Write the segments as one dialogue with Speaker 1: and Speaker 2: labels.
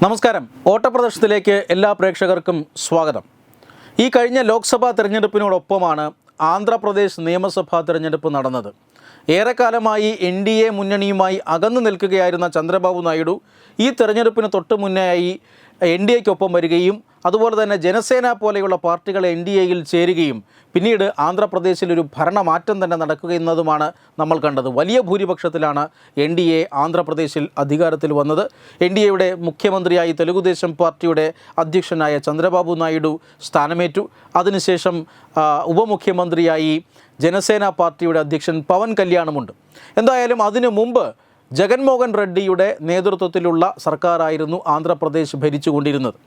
Speaker 1: നമസ്കാരം. ഓട്ടപ്രദർശനത്തിലേക്ക് എല്ലാ പ്രേക്ഷകർക്കും സ്വാഗതം. ഈ കഴിഞ്ഞ ലോക്സഭാ തെരഞ്ഞെടുപ്പിനോടൊപ്പമാണ് ആന്ധ്രാപ്രദേശ് നിയമസഭാ തെരഞ്ഞെടുപ്പ് നടന്നത്. ഏറെക്കാലമായി എൻ ഡി എ മുന്നണിയുമായി അകന്നു നിൽക്കുകയായിരുന്ന ചന്ദ്രബാബു നായിഡു ഈ തെരഞ്ഞെടുപ്പിന് തൊട്ട് മുന്നേയായി എൻ ഡി എക്കൊപ്പം വരികയും അതുപോലെ തന്നെ ജനസേന പോലെയുള്ള പാർട്ടികൾ എൻ ഡി എയിൽ ചേരുകയും പിന്നീട് ആന്ധ്രാപ്രദേശിൽ ഒരു ഭരണമാറ്റം തന്നെ നടക്കുകയെന്നതുമാണ് നമ്മൾ കണ്ടത്. വലിയ ഭൂരിപക്ഷത്തിലാണ് എൻ ഡി എ ആന്ധ്രാപ്രദേശിൽ അധികാരത്തിൽ വന്നത്. എൻ ഡി എയുടെ മുഖ്യമന്ത്രിയായി തെലുഗുദേശം പാർട്ടിയുടെ അധ്യക്ഷനായ ചന്ദ്രബാബു നായിഡു സ്ഥാനമേറ്റു. അതിനുശേഷം ഉപമുഖ്യമന്ത്രിയായി ജനസേന പാർട്ടിയുടെ അധ്യക്ഷൻ പവൻ കല്യാണമുണ്ട്. എന്തായാലും അതിനു മുമ്പ് ജഗൻമോഹൻ റെഡ്ഡിയുടെ നേതൃത്വത്തിലുള്ള സർക്കാരായിരുന്നു ആന്ധ്രാപ്രദേശ് ഭരിച്ചുകൊണ്ടിരുന്നത്.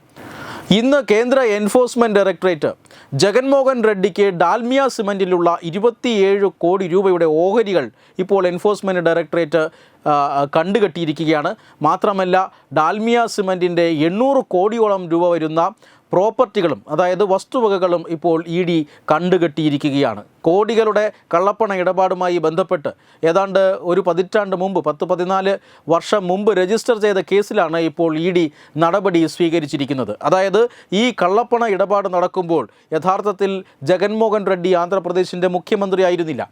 Speaker 1: ഇന്ന് കേന്ദ്ര എൻഫോഴ്സ്മെന്റ് ഡയറക്ടറേറ്റ് ജഗൻമോഹൻ റെഡ്ഡിക്ക് ഡാൽമിയ സിമന്റിലുള്ള ഇരുപത്തിയേഴ് കോടി രൂപയുടെ ഓഹരികൾ ഇപ്പോൾ എൻഫോഴ്സ്മെന്റ് ഡയറക്ടറേറ്റ് കണ്ടുകെട്ടിയിരിക്കുകയാണ്. മാത്രമല്ല ഡാൽമിയ സിമന്റിന്റെ എണ്ണൂറ് കോടിയോളം രൂപ വരുന്ന പ്രോപ്പർട്ടികളും അതായത് വസ്തുവകകളും ഇപ്പോൾ ഇ ഡി കണ്ടുകെട്ടിയിരിക്കുകയാണ്. കോടികളുടെ കള്ളപ്പണ ഇടപാടുമായി ബന്ധപ്പെട്ട് ഏതാണ്ട് ഒരു പതിറ്റാണ്ട് മുമ്പ് പത്ത് പതിനാല് വർഷം മുമ്പ് രജിസ്റ്റർ ചെയ്ത കേസിലാണ് ഇപ്പോൾ ഇ ഡി നടപടി സ്വീകരിച്ചിരിക്കുന്നത്. അതായത് ഈ കള്ളപ്പണ ഇടപാട് നടക്കുമ്പോൾ യഥാർത്ഥത്തിൽ ജഗൻമോഹൻ റെഡ്ഡി ആന്ധ്രാപ്രദേശിന്റെ മുഖ്യമന്ത്രി ആയിരുന്നില്ല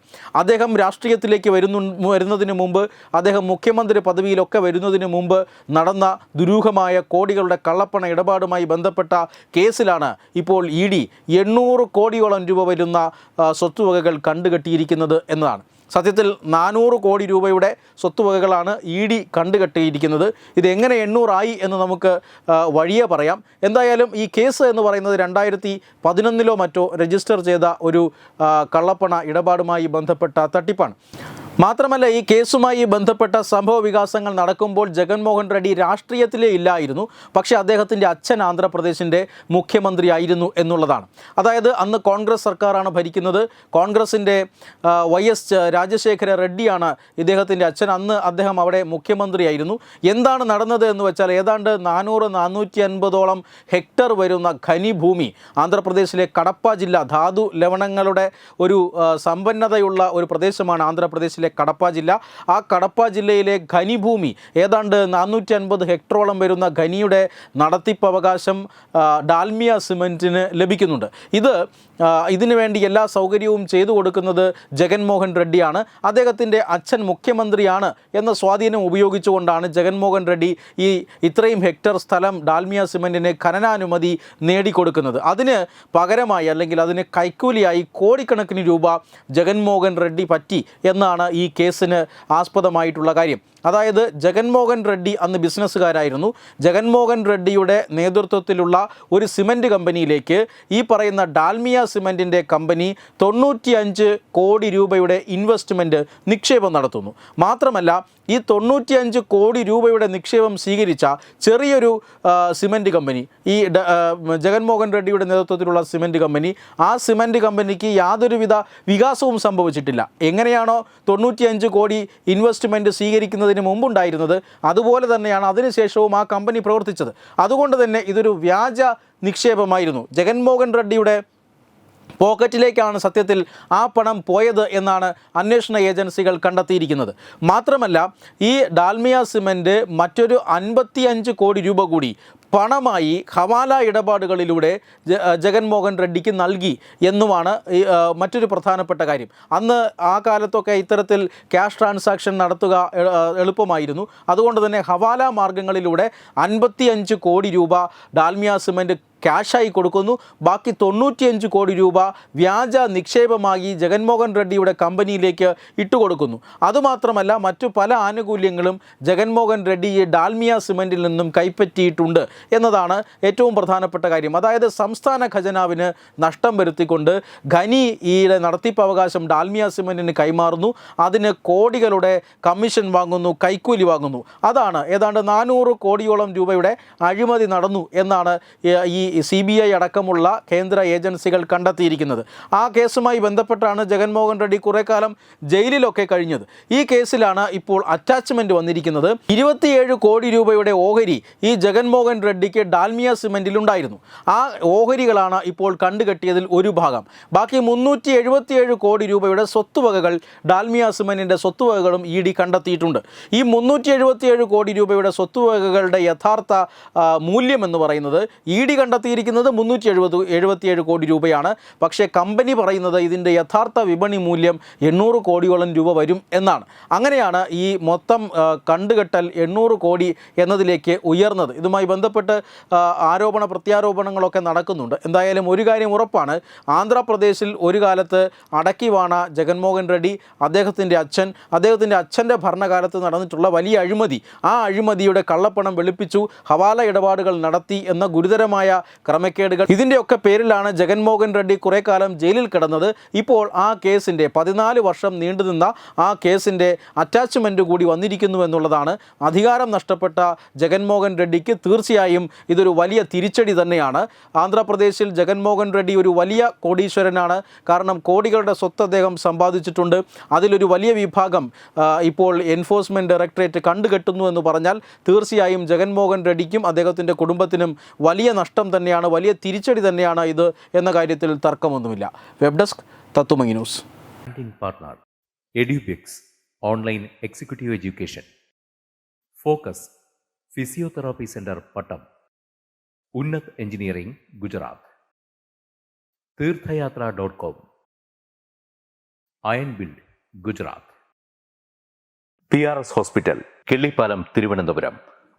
Speaker 1: അദ്ദേഹം രാഷ്ട്രീയത്തിലേക്ക് വരുന്നു വരുന്നതിന് മുമ്പ് അദ്ദേഹം മുഖ്യമന്ത്രി പദവിയിലൊക്കെ വരുന്നതിന് മുമ്പ് നടന്ന ദുരൂഹമായ കോടികളുടെ കള്ളപ്പണ ഇടപാടുമായി ബന്ധപ്പെട്ട കേസിലാണ് ഇപ്പോൾ ഇ ഡി എണ്ണൂറ് കോടിയോളം രൂപ വരുന്ന സ്വത്തുവകകൾ കണ്ടുകെട്ടിയിരിക്കുന്നത് എന്നതാണ്. സത്യത്തിൽ നാനൂറ് കോടി രൂപയുടെ സ്വത്തുവകകളാണ് ഇ ഡി കണ്ടുകെട്ടിയിരിക്കുന്നത്. ഇതെങ്ങനെ എണ്ണൂറായി എന്ന് നമുക്ക് വഴിയെ പറയാം. എന്തായാലും ഈ കേസ് എന്ന് പറയുന്നത് രണ്ടായിരത്തി പതിനൊന്നിലോ മറ്റോ രജിസ്റ്റർ ചെയ്ത ഒരു കള്ളപ്പണ ഇടപാടുമായി ബന്ധപ്പെട്ട തട്ടിപ്പാണ്. മാത്രമല്ല ഈ കേസുമായി ബന്ധപ്പെട്ട സംഭവ വികാസങ്ങൾ നടക്കുമ്പോൾ ജഗൻമോഹൻ റെഡ്ഡി രാഷ്ട്രീയത്തിലേ ഇല്ലായിരുന്നു. പക്ഷേ അദ്ദേഹത്തിന്റെ അച്ഛൻ ആന്ധ്രാപ്രദേശിന്റെ മുഖ്യമന്ത്രിയായിരുന്നു എന്നുള്ളതാണ്. അതായത് അന്ന് കോൺഗ്രസ് സർക്കാരാണ് ഭരിക്കുന്നത്. കോൺഗ്രസിന്റെ വൈ എസ് രാജശേഖര റെഡ്ഡിയാണ് ഇദ്ദേഹത്തിന്റെ അച്ഛൻ. അന്ന് അദ്ദേഹം അവിടെ മുഖ്യമന്ത്രിയായിരുന്നു. എന്താണ് നടന്നത് എന്ന് വെച്ചാൽ ഏതാണ്ട് നാനൂറ് നാനൂറ്റി അൻപതോളം ഹെക്ടർ വരുന്ന ഖനിഭൂമി ആന്ധ്രാപ്രദേശിലെ കടപ്പ ജില്ല ധാതു ലവണങ്ങളുടെ ഒരു സമ്പന്നതയുള്ള ഒരു പ്രദേശമാണ് ആന്ധ്രാപ്രദേശിലെ കടപ്പ ജില്ല. ആ കടപ്പ ജില്ലയിലെ ഖനിഭൂമി ഏതാണ്ട് നാനൂറ്റി അൻപത് ഹെക്ടറോളം വരുന്ന ഖനിയുടെ നടത്തിപ്പ് അവകാശം ഡാൽമിയ സിമെന്റിന് ലഭിക്കുന്നുണ്ട്. ഇത് ഇതിനു വേണ്ടി എല്ലാ സൗകര്യവും ചെയ്തു കൊടുക്കുന്നത് ജഗൻമോഹൻ റെഡ്ഡിയാണ്. അദ്ദേഹത്തിന്റെ അച്ഛൻ മുഖ്യമന്ത്രിയാണ് എന്ന സ്വാധീനം ഉപയോഗിച്ചുകൊണ്ടാണ് ജഗൻമോഹൻ റെഡ്ഡി ഈ ഇത്രയും ഹെക്ടർ സ്ഥലം ഡാൽമിയ സിമെന്റിന് ഖനനാനുമതി നേടിക്കൊടുക്കുന്നത്. അതിന് പകരമായി അല്ലെങ്കിൽ അതിന് കൈക്കൂലിയായി കോടിക്കണക്കിന് രൂപ ജഗൻമോഹൻ റെഡ്ഡി പറ്റി എന്നാണ് ഈ കേസിന് ആസ്പദമായിട്ടുള്ള കാര്യം. അതായത് ജഗൻമോഹൻ റെഡ്ഡി അന്ന് ബിസിനസ്സുകാരായിരുന്നു. ജഗൻമോഹൻ റെഡ്ഡിയുടെ നേതൃത്വത്തിലുള്ള ഒരു സിമന്റ് കമ്പനിയിലേക്ക് ഈ പറയുന്ന ഡാൽമിയ സിമന്റിന്റെ കമ്പനി തൊണ്ണൂറ്റിയഞ്ച് കോടി രൂപയുടെ ഇൻവെസ്റ്റ്മെന്റ് നിക്ഷേപം നടത്തുന്നു. മാത്രമല്ല ഈ തൊണ്ണൂറ്റിയഞ്ച് കോടി രൂപയുടെ നിക്ഷേപം സ്വീകരിച്ച ചെറിയൊരു സിമന്റ് കമ്പനി ഈ ജഗൻമോഹൻ റെഡ്ഡിയുടെ നേതൃത്വത്തിലുള്ള സിമന്റ് കമ്പനി ആ സിമന്റ് കമ്പനിക്ക് യാതൊരുവിധ വികാസവും സംഭവിച്ചിട്ടില്ല. എങ്ങനെയാണോ തൊണ്ണൂറ്റിയഞ്ച് കോടി ഇൻവെസ്റ്റ്മെന്റ് സ്വീകരിക്കുന്നതിന് മുമ്പുണ്ടായിരുന്നത്. അതുപോലെ തന്നെയാണ് അതിനുശേഷവും ആ കമ്പനി പ്രവർത്തിച്ചത്. അതുകൊണ്ട് തന്നെ ഇതൊരു വ്യാജ നിക്ഷേപമായിരുന്നു. ജഗൻമോഹൻ റെഡ്ഡിയുടെ പോക്കറ്റിലേക്കാണ് സത്യത്തിൽ ആ പണം പോയത് എന്നാണ് അന്വേഷണ ഏജൻസികൾ കണ്ടെത്തിയിരിക്കുന്നത്. മാത്രമല്ല ഈ ഡാൽമിയ സിമന്റ് മറ്റൊരു അൻപത്തിയഞ്ച് കോടി രൂപ കൂടി പണമായി ഹവാല ഇടപാടുകളിലൂടെ ജഗൻമോഹൻ റെഡ്ഡിക്ക് നൽകി എന്നുമാണ് മറ്റൊരു പ്രധാനപ്പെട്ട കാര്യം. അന്ന് ആ കാലത്തൊക്കെ ഇത്തരത്തിൽ ക്യാഷ് ട്രാൻസാക്ഷൻ നടത്തുക എളുപ്പമായിരുന്നു. അതുകൊണ്ട് തന്നെ ഹവാല മാർഗങ്ങളിലൂടെ അൻപത്തിയഞ്ച് കോടി രൂപ ഡാൽമിയ സിമന്റ് ക്യാഷായി കൊടുക്കുന്നു. ബാക്കി തൊണ്ണൂറ്റിയഞ്ച് കോടി രൂപ വ്യാജ നിക്ഷേപമായി ജഗൻമോഹൻ റെഡ്ഡിയുടെ കമ്പനിയിലേക്ക് ഇട്ടുകൊടുക്കുന്നു അതുമാത്രമല്ല മറ്റു പല ആനുകൂല്യങ്ങളും ജഗൻമോഹൻ റെഡ്ഡി ഡാൽമിയ സിമെന്റിൽ നിന്നും കൈപ്പറ്റിയിട്ടുണ്ട് എന്നതാണ് ഏറ്റവും പ്രധാനപ്പെട്ട കാര്യം. അതായത് സംസ്ഥാന ഖജനാവിന് നഷ്ടം വരുത്തിക്കൊണ്ട് ഖനിയുടെ നടത്തിപ്പ് നടത്തിപ്പവകാശം ഡാൽമിയ സിമെന്റിന് കൈമാറുന്നു. അതിന് കോടികളുടെ കമ്മീഷൻ വാങ്ങുന്നു കൈക്കൂലി വാങ്ങുന്നു. അതാണ് ഏതാണ്ട് നാനൂറ് കോടിയോളം രൂപയുടെ അഴിമതി നടന്നു എന്നാണ് ഈ സി ബി ഐ അടക്കമുള്ള കേന്ദ്ര ഏജൻസികൾ കണ്ടെത്തിയിരിക്കുന്നത്. ആ കേസുമായി ബന്ധപ്പെട്ടാണ് ജഗൻമോഹൻ റെഡ്ഡി കുറേ കാലം ജയിലിലൊക്കെ കഴിഞ്ഞത്. ഈ കേസിലാണ് ഇപ്പോൾ അറ്റാച്ച്മെന്റ് വന്നിരിക്കുന്നത്. ഇരുപത്തിയേഴ് കോടി രൂപയുടെ ഓഹരി ഈ ജഗൻമോഹൻ റെഡ്ഡിക്ക് ഡാൽമിയ സിമെന്റിലുണ്ടായിരുന്നു ആ ഓഹരികളാണ് ഇപ്പോൾ കണ്ടുകെട്ടിയതിൽ ഒരു ഭാഗം. ബാക്കി മുന്നൂറ്റി എഴുപത്തിയേഴ് കോടി രൂപയുടെ സ്വത്തുവകകൾ ഡാൽമിയ സിമെന്റിന്റെ സ്വത്തുവകകളും ഇ ഡി കണ്ടെത്തിയിട്ടുണ്ട്. ഈ മുന്നൂറ്റി എഴുപത്തിയേഴ് കോടി രൂപയുടെ സ്വത്തുവകകളുടെ യഥാർത്ഥ മൂല്യമെന്ന് പറയുന്നത് ഇ ഡി കണ്ടെത്തിയിരിക്കുന്നത് മുന്നൂറ്റി എഴുപത് എഴുപത്തിയേഴ് കോടി രൂപയാണ്. പക്ഷേ കമ്പനി പറയുന്നത് ഇതിന്റെ യഥാർത്ഥ വിപണി മൂല്യം എണ്ണൂറ് കോടിയോളം രൂപ വരും എന്നാണ്. അങ്ങനെയാണ് ഈ മൊത്തം കണ്ടുകെട്ടൽ എണ്ണൂറ് കോടി എന്നതിലേക്ക് ഉയർന്നത്. ഇതുമായി ബന്ധപ്പെട്ട് ആരോപണ പ്രത്യാരോപണങ്ങളൊക്കെ നടക്കുന്നുണ്ട്. എന്തായാലും ഒരു കാര്യം ഉറപ്പാണ്. ആന്ധ്രാപ്രദേശിൽ ഒരു കാലത്ത് അടക്കി വാണ ജഗൻമോഹൻ റെഡ്ഡി അദ്ദേഹത്തിന്റെ അച്ഛൻ അദ്ദേഹത്തിന്റെ അച്ഛന്റെ ഭരണകാലത്ത് നടന്നിട്ടുള്ള വലിയ അഴിമതി. ആ അഴിമതിയുടെ കള്ളപ്പണം വെളുപ്പിച്ചു ഹവാല ഇടപാടുകൾ നടത്തി എന്ന ഗുരുതരമായ ക്രമക്കേടുകൾ. ഇതിന്റെയൊക്കെ പേരിലാണ് ജഗൻമോഹൻ റെഡ്ഡി കുറേ കാലം ജയിലിൽ കിടന്നത്. ഇപ്പോൾ ആ കേസിന്റെ പതിനാല് വർഷം നീണ്ടുനിന്ന ആ കേസിന്റെ അറ്റാച്ച്മെന്റ് കൂടി വന്നിരിക്കുന്നു എന്നുള്ളതാണ്. അധികാരം നഷ്ടപ്പെട്ട ജഗൻമോഹൻ റെഡ്ഡിക്ക് തീർച്ചയായും ഇതൊരു വലിയ തിരിച്ചടി തന്നെയാണ്. ആന്ധ്രാപ്രദേശിൽ ജഗൻമോഹൻ റെഡ്ഡി ഒരു വലിയ കോടീശ്വരനാണ്. കാരണം കോടികളുടെ സ്വത്ത് അദ്ദേഹം സമ്പാദിച്ചിട്ടുണ്ട്. അതിലൊരു വലിയ വിഭാഗം ഇപ്പോൾ എൻഫോഴ്സ്മെന്റ് ഡയറക്ടറേറ്റ് കണ്ടുകെട്ടുന്നു എന്ന് പറഞ്ഞാൽ തീർച്ചയായും ജഗൻമോഹൻ റെഡ്ഡിക്കും അദ്ദേഹത്തിന്റെ കുടുംബത്തിനും വലിയ നഷ്ടം തന്നെയാണ് വലിയ തിരിച്ചടി തന്നെയാണ് ഇത് എന്ന കാര്യത്തിൽ തർക്കമൊന്നുമില്ല. Web desk തത്തുമങ്ങി news.
Speaker 2: Branding Edubix online executive education focus physiotherapy Physiotherapy Pattom Unnath engineering Gujarat Theerthayathra dot com iron build Gujarat P R S hospital Killippalam Thiruvananthapuram